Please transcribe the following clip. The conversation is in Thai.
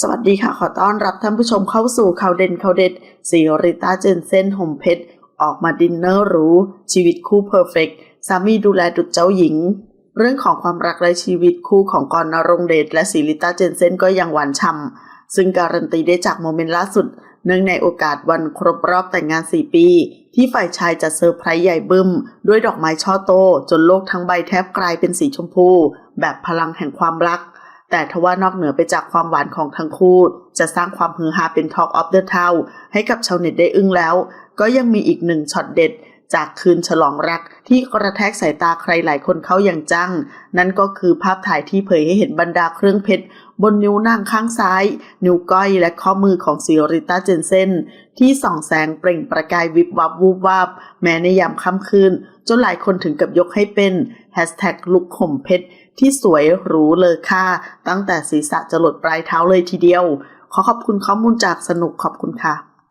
สวัสดีค่ะ ขอต้อนรับท่านผู้ชมเข้าสู่ข่าวเด่นข่าวเด็ดซีริต้าเจนเซนหมเพชร ออกมาดินเนอร์หรู ชีวิตคู่เพอร์เฟกสามีดูแลดุจเจ้าหญิง เรื่องของความรักและชีวิตคู่ของกรนรงเดชและซีริต้าเจนเซนก็ยังหวานฉ่ำซึ่งการันตีได้จากโมเมนต์ล่าสุด เนื่องในโอกาสวันครบรอบแต่งงาน 4 ปี ที่ฝ่ายชายจะเซอร์ไพรส์ใหญ่บึ้ม ด้วยดอกไม้ช่อโต จนโลกทั้งใบแทบกลายเป็นสีชมพู แบบพลังแห่งความรัก แต่ทว่านอกเหนือไปจากความหวานของทั้งคู่ จะสร้างความฮือฮาเป็น Talk of the Town ให้กับชาวเน็ตได้อึ้งแล้ว ก็ยังมีอีกหนึ่งช็อตเด็ด จากคืนฉลองรักที่กระแทกสายตาใครหลายคนเข้าอย่างจัง นั่นก็คือภาพถ่ายที่เผยให้เห็นบรรดาเครื่องเพชรบนนิ้วนางข้างซ้าย นิ้วก้อยและข้อมือของซิริต้าเจนเซนที่ส่องแสงเปล่งประกายวิบวับวูบวับแม้ในยามค่ำคืน จนหลายคนถึงกับยกให้เป็นแฮชแท็กลุกข่มเพชรที่สวยหรูเลอค่า ตั้งแต่ศีรษะจะหลดปลายเท้าเลยทีเดียว ขอขอบคุณข้อมูลจากสนุกขอบคุณค่ะ